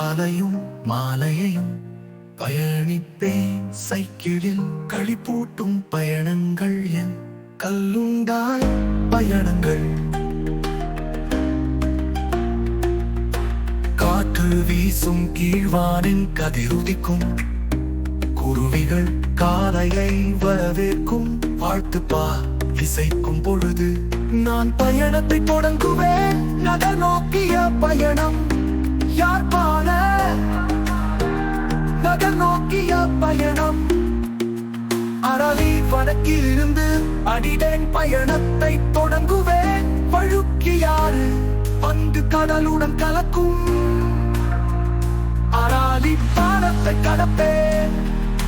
காலையும் மாலையையும் பயணிப்பேன் சைக்கிளில் கழிப்பூட்டும் பயணங்கள் என் கல்லுண்டாய் பயணங்கள். காற்று வீசும் கீழ்வானின் கதிருதிக்கும் குருவிகள் காலையை வரவேற்கும் வாழ்த்துப்பா. இசைக்கும் பொழுது நான் பயணத்தை தொடங்குவேன். நகர் நோக்கிய பயணம் யாழ்ப்பாண நகர் நோக்கிய பயணம் அரளி வடக்கில் இருந்து அடிடேன் பயணத்தை தொடங்குவேன். வழுக்கியாறு வந்து கடலுடன் கலக்கும். அராலி பாலத்தை கடப்பேன்.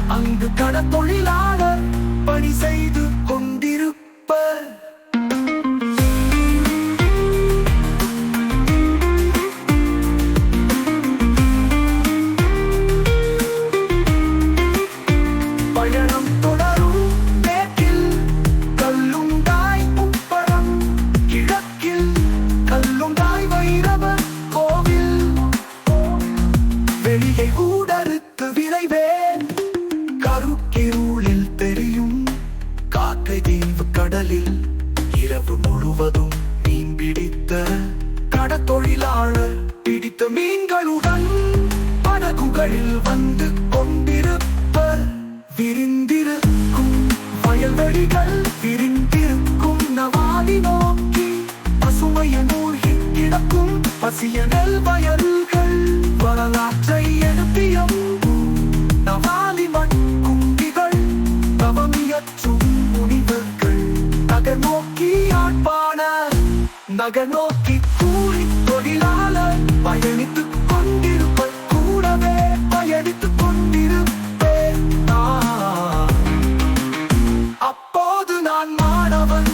அங்கு கடத்தொழிலாளர் பணி செய்து கொண்டிருப்பர். முழுவதும் மீன் பிடித்த கடத்தொழிலாளர் பிடித்த மீன்களுடன் படகுகளில் வந்து கொண்டிருப்பர் விரிந்திருக்கும் வயல்வெளிகள் விரிந்திருக்கும் நவாதி நோக்கி பசுமைய மூழ்கி கிடக்கும் பசிய நெல் வயல்கள் வரலாற்றை நகர் நோக்கி கூலி தொழிலாளர் பயணித்துக் கொண்டிருப்பர். கூடவே பயணித்துக் கொண்டிருப்பேன் அப்போது நான் மாணவன்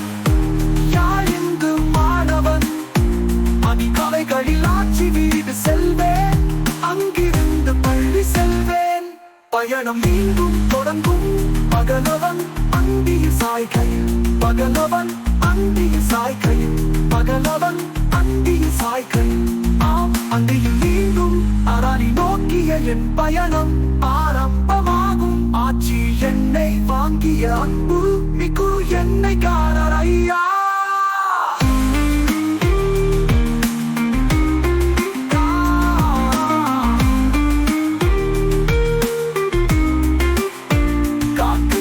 யார் இங்கு மாணவன்? அதிகாலைகளில் ஆட்சி வீடு செல்வேன் அங்கிருந்து பள்ளி செல்வேன். பயணம் மீண்டும் தொடங்கும் பகலவன் அந்திய சாய்கையில் பகலவன் அந்திய சாய்கையில் அவன் அந்திய சாய்கையில் ஆம் அந்தியில் நீங்கும் அரணி நோக்கிய என் பயணம். ஆரம்பமாகும் ஆட்சி என்னை வாங்கிய அன்பு. மிகு என்னை காரரையா காக்கு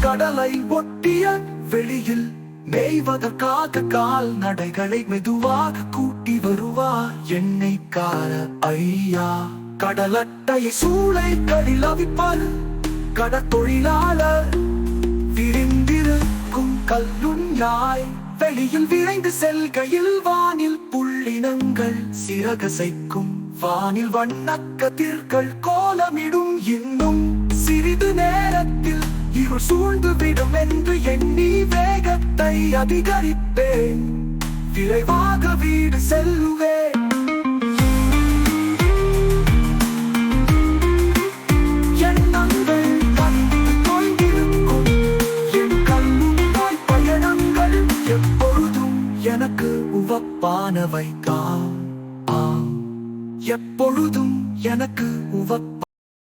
கடலை ஒட்டிய வெளியில் மேய்வதற்காக கால் நடைகளை மெதுவாக கூட்டி வருவார். எண்ணெய்க்கார ஐயா கடலட்டையை சூளைகளில் அவிப்பார். கடத்தொழிலாளர் விரிந்திருக்கும் கல்லுஞ்சாய் வெளியில் விரைந்து செல்கையில் வானில் புள்ளினங்கள் சிறகசைக்கும் வானில் வண்ணக்கதிர்கள் கோலமிடும் இன்னும் இருள் சூழ்ந்துவிடும் என்று எண்ணி வேகத்தை அதிகரிப்பேன் விரைவாக வீடு செல்லுவேன். எனக்கு உவப்பானவை தான் எப்பொழுதும் எனக்கு உவப்ப